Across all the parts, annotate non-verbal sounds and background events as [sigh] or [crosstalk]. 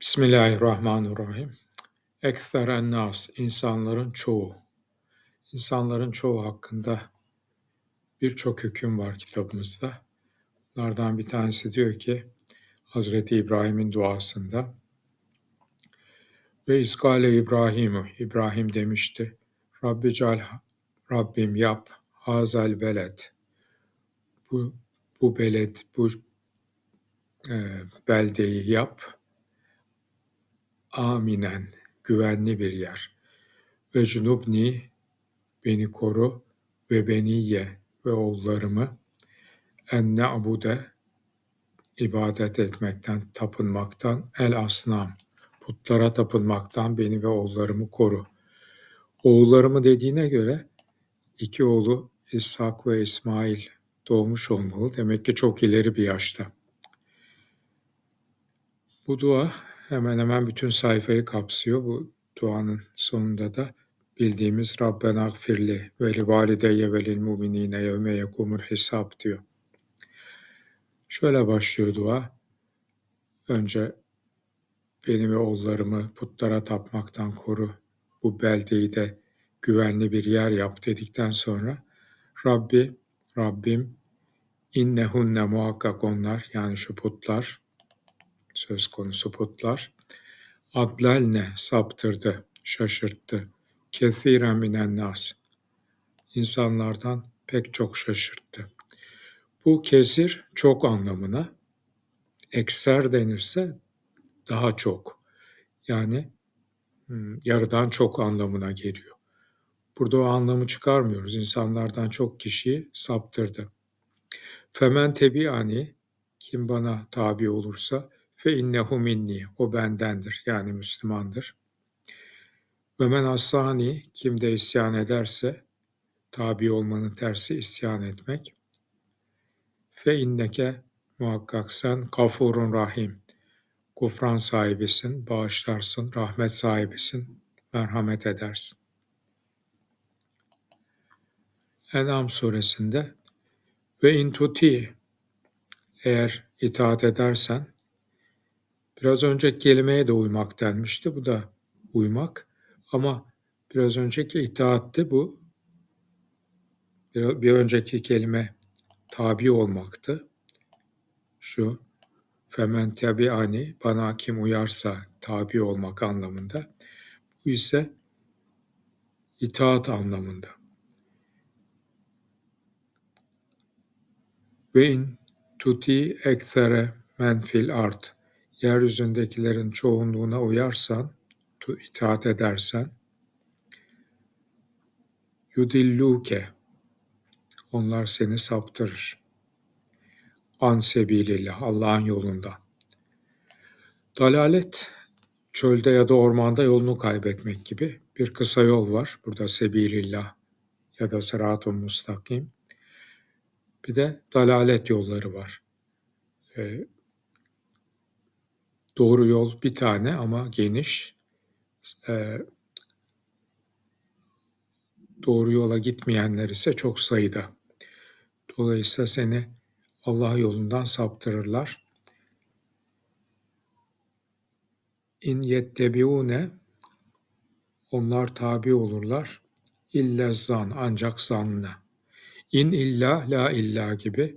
Bismillahirrahmanirrahim. Ektheren nas, insanların çoğu. İnsanların çoğu hakkında birçok hüküm var kitabımızda. Bunlardan bir tanesi diyor ki, Hazreti İbrahim'in duasında, ve iskale İbrahim'u, İbrahim demişti, Rabbi cal, Rabbim yap, hazel beled, bu, bu beled, bu e, beldeyi yap, aminen, güvenli bir yer. Ve cunubni, beni koru ve beniye ve oğullarımı enne abude, ibadet etmekten, tapınmaktan, el asnam, putlara tapınmaktan beni ve oğullarımı koru. Oğullarımı dediğine göre iki oğlu İshak ve İsmail doğmuş olmalı. Demek ki çok ileri bir yaşta. Bu dua hemen hemen bütün sayfayı kapsıyor. Bu duanın sonunda da bildiğimiz Rabbena gfirli ve li valideyye ve mu'minine yevme yekumul hesab diyor. Şöyle başlıyor dua. Önce beni ve oğullarımı putlara tapmaktan koru. Bu beldeyi de güvenli bir yer yap dedikten sonra Rabbi, Rabbim innehunne muhakkak onlar yani şu putlar söz konusu putlar adlelne saptırdı, şaşırttı. Kethiren minen nas. İnsanlardan pek çok şaşırttı. Bu kesir çok anlamına, ekser denirse daha çok. Yani hmm, yarıdan çok anlamına geliyor. Burada o anlamı çıkarmıyoruz. İnsanlardan çok kişiyi saptırdı. Femen tebiani, kim bana tabi olursa, fe innehu minni, o bendendir, yani Müslümandır. Ve men asani, kim de isyan ederse, tabi olmanın tersi isyan etmek. Fe inneke, muhakkak sen, kafurun rahim, gufran sahibisin, bağışlarsın, rahmet sahibisin, merhamet edersin. En'am suresinde ve intuti eğer itaat edersen biraz önce kelimeye de uymak denmişti. Bu da uymak ama biraz önceki itaatti bu. Bir, bir önceki kelime tabi olmaktı. Şu femen tabi'ani bana kim uyarsa tabi olmak anlamında. Bu ise itaat anlamında. Ve in tuti eksere men fil art. Yeryüzündekilerin çoğunluğuna uyarsan, itaat edersen, yudilluke, onlar seni saptırır. An sebilillah, Allah'ın yolunda. Dalalet, çölde ya da ormanda yolunu kaybetmek gibi bir kısa yol var. Burada sebilillah ya da sıratun mustakim. Bir de dalalet yolları var. Ee, doğru yol bir tane ama geniş. Ee, doğru yola gitmeyenler ise çok sayıda. Dolayısıyla seni Allah yolundan saptırırlar. İn yettebiune onlar tabi olurlar. İlle zan ancak zanna. İn illa la illa gibi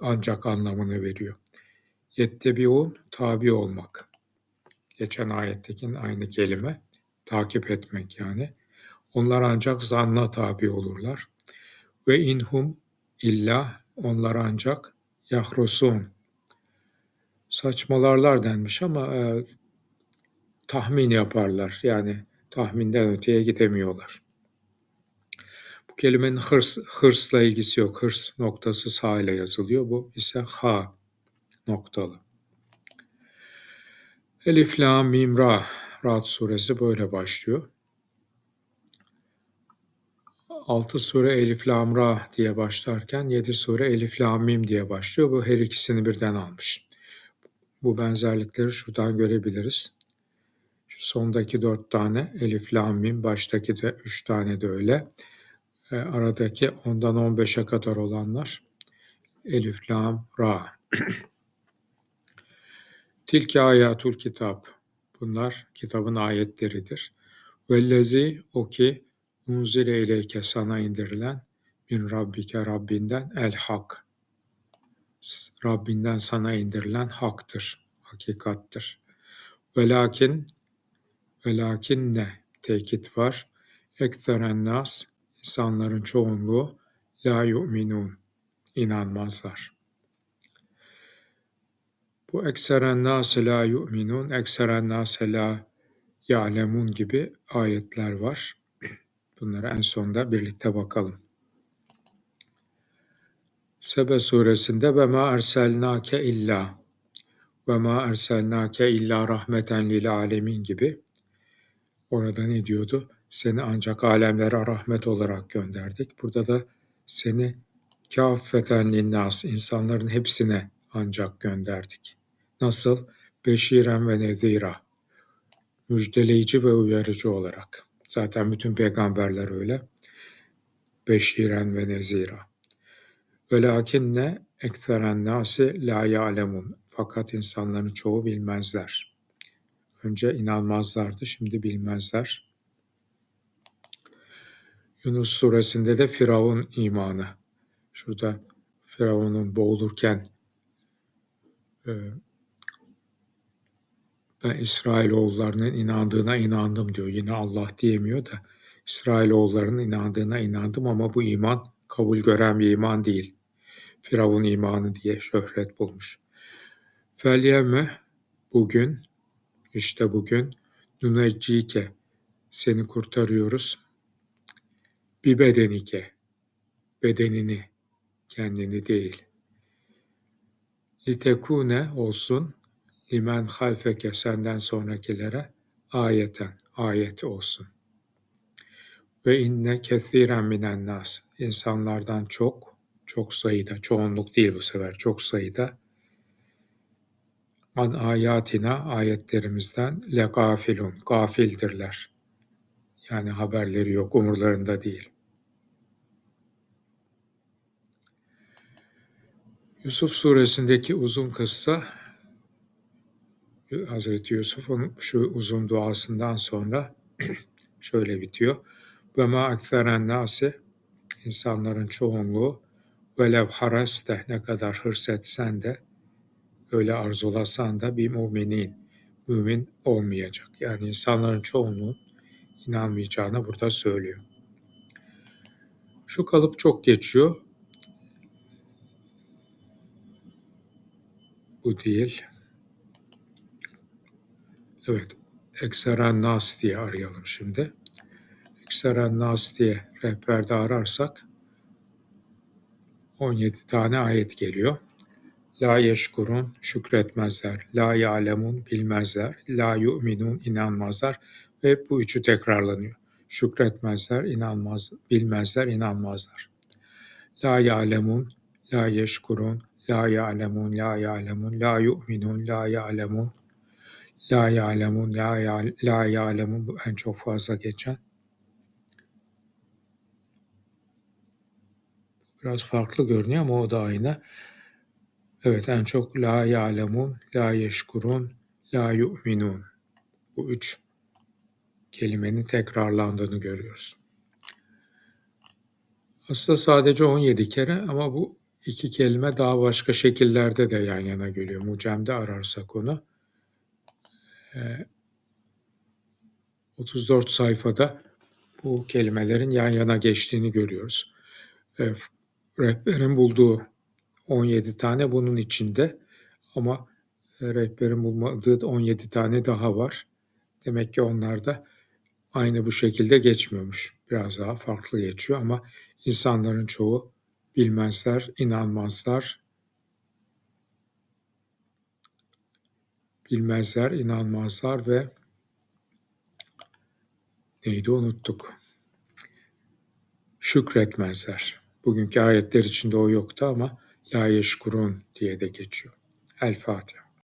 ancak anlamını veriyor. Yettebiun tabi olmak. Geçen ayettekin aynı kelime. Takip etmek yani. Onlar ancak zanna tabi olurlar. Ve inhum illa onlar ancak yahrusun. Saçmalarlar denmiş ama e, tahmin yaparlar. Yani tahminden öteye gidemiyorlar. Bu kelimenin hırs, hırsla ilgisi yok. Hırs noktası sağ ile yazılıyor. Bu ise ha noktalı. Elif, la, mim, ra. Ra'd suresi böyle başlıyor. Altı sure Elif, Lam, Ra diye başlarken yedi sure Elif, Lam, Mim diye başlıyor. Bu her ikisini birden almış. Bu benzerlikleri şuradan görebiliriz. Şu sondaki dört tane Elif, Lam, Mim, baştaki de üç tane de öyle. E, aradaki ondan on beşe kadar olanlar Elif, Lam, Ra. [clears throat] Tilki ayatul kitap. Bunlar kitabın ayetleridir. Vellezi o ki unzile ileyke sana indirilen min rabbike Rabbinden el hak. Rabbinden sana indirilen haktır, hakikattır. Velakin, velakin ne? Tekit var. Ektheren nas, insanların çoğunluğu la yu'minun, inanmazlar. Bu ekseren nase la yu'minun, ekseren nase la ya'lemun gibi ayetler var. Bunları en sonda birlikte bakalım. Sebe suresinde ve ma erselnake illa ve ma erselnake illa rahmeten lil alemin gibi orada ne diyordu? Seni ancak alemlere rahmet olarak gönderdik. Burada da seni kâffeten linnas, insanların hepsine ancak gönderdik. Nasıl? Beşiren ve nezira. Müjdeleyici ve uyarıcı olarak. Zaten bütün peygamberler öyle. Beşiren ve nezira. Velakinne ektheren nasi la ya'lemun. Fakat insanların çoğu bilmezler. Önce inanmazlardı, şimdi bilmezler. Yunus suresinde de Firavun imanı. Şurada Firavun'un boğulurken e, ben İsrailoğullarının inandığına inandım diyor. Yine Allah diyemiyor da İsrailoğullarının inandığına inandım ama bu iman kabul gören bir iman değil. Firavun imanı diye şöhret bulmuş. Felyemme bugün, işte bugün nuneccike seni kurtarıyoruz. Bir bedenike, bedenini, kendini değil. Litekune olsun, limen halfeke senden sonrakilere ayeten, ayet olsun. Ve inne kethiren minen nas, insanlardan çok, çok sayıda, çoğunluk değil bu sefer, çok sayıda an ayatina ayetlerimizden le gafilun, gafildirler. Yani haberleri yok, umurlarında değil. Yusuf suresindeki uzun kıssa Hazreti Yusuf'un şu uzun duasından sonra [clears throat] şöyle bitiyor. Ve ma akferen nasi insanların çoğunluğu Velev haraste ne kadar hırs etsen de öyle arzulasan da bir müminin mümin olmayacak. Yani insanların çoğunluğun inanmayacağını burada söylüyor. Şu kalıp çok geçiyor. Bu değil. Evet. Ekseren Nas diye arayalım şimdi. Ekseren Nas diye rehberde ararsak 17 tane ayet geliyor. La yeşkurun şükretmezler. La ya'lemun bilmezler. La yu'minun inanmazlar. Ve bu üçü tekrarlanıyor. Şükretmezler, inanmaz, bilmezler, inanmazlar. La ya'lemun, la yeşkurun, la ya'lemun, la ya'lemun, la yu'minun, la ya'lemun, la ya'lemun, la ya'lemun, la ya'lemun bu en çok fazla geçen. Biraz farklı görünüyor ama o da aynı. Evet en çok la ya'lemun, la yeşkurun, la yu'minun. Bu üç kelimenin tekrarlandığını görüyoruz. Aslında sadece 17 kere ama bu iki kelime daha başka şekillerde de yan yana geliyor. Mucem'de ararsak onu. 34 ee, sayfada bu kelimelerin yan yana geçtiğini görüyoruz. Ee, rehberin bulduğu 17 tane bunun içinde ama rehberin bulmadığı 17 tane daha var. Demek ki onlar da aynı bu şekilde geçmiyormuş. Biraz daha farklı geçiyor ama insanların çoğu bilmezler, inanmazlar. Bilmezler, inanmazlar ve neydi unuttuk. Şükretmezler. Bugünkü ayetler içinde o yoktu ama La yeşkurun diye de geçiyor. El Fatiha.